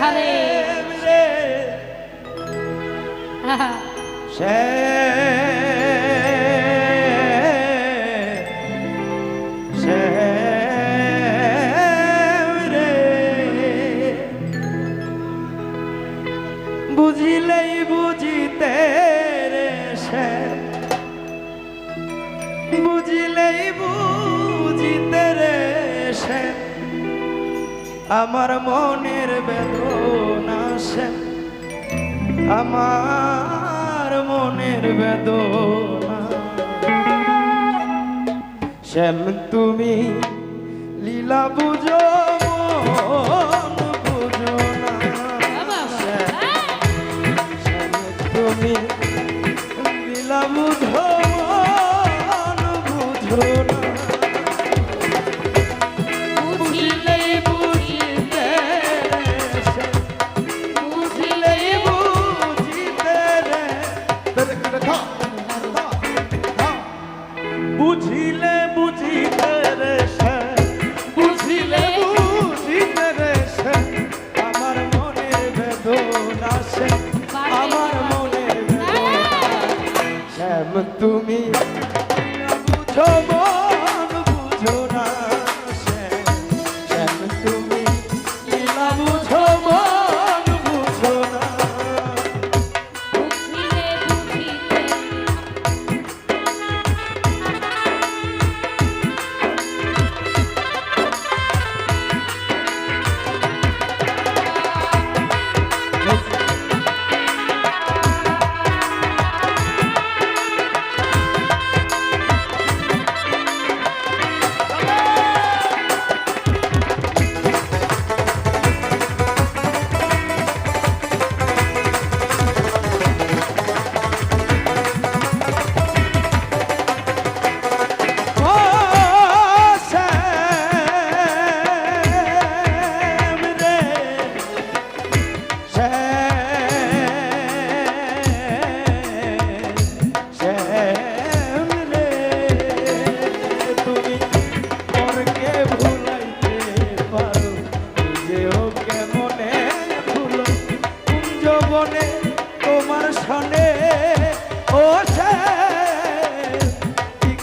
হারে। হ্যাঁ আমার মনের বেদনা সে আমার মনের বেদনা। শ্যাম তুমি লীলা বুঝো বুঝিলে বুঝিতে সে বুঝিলে সে আমার আমার শ্যাম তুমি বুঝো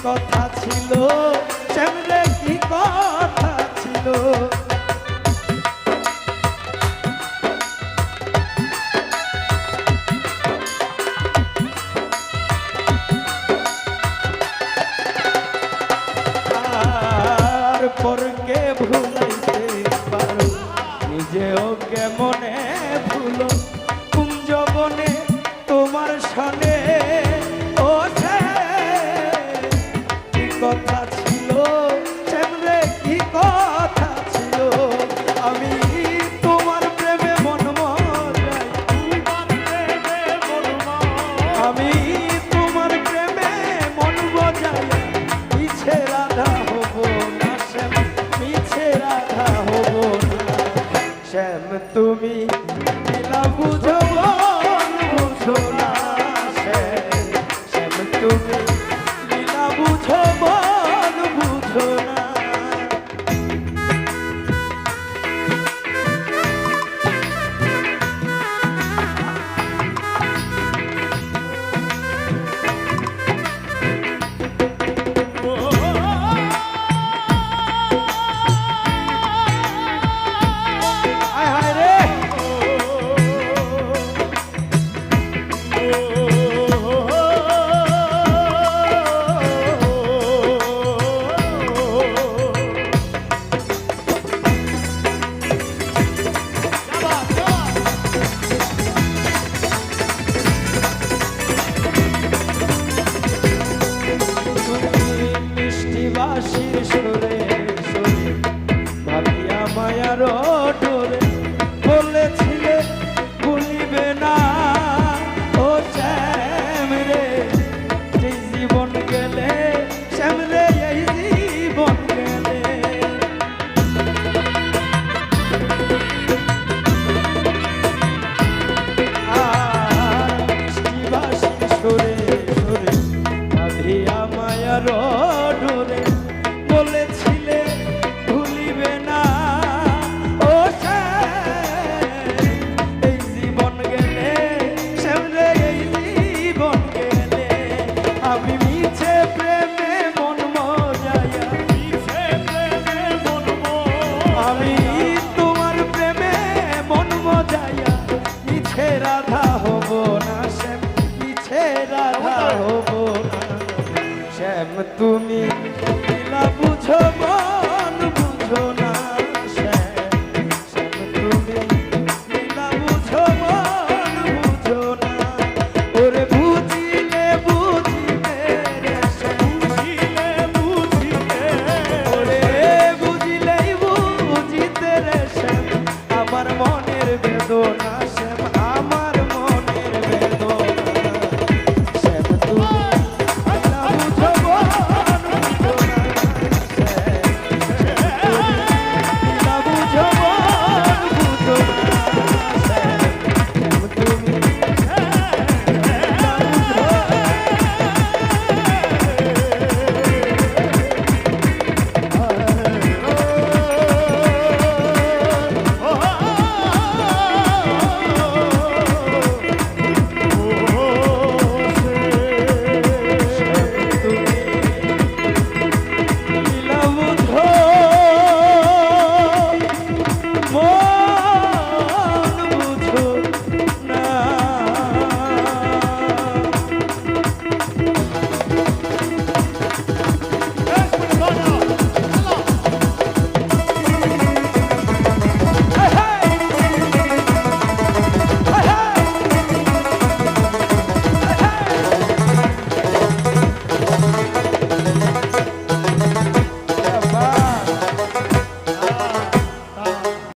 কথা ছিল। শ্যাম তুমি বুঝো না। coming in. না শ্যাম মিছে রাধা হব না শ্যাম তুমি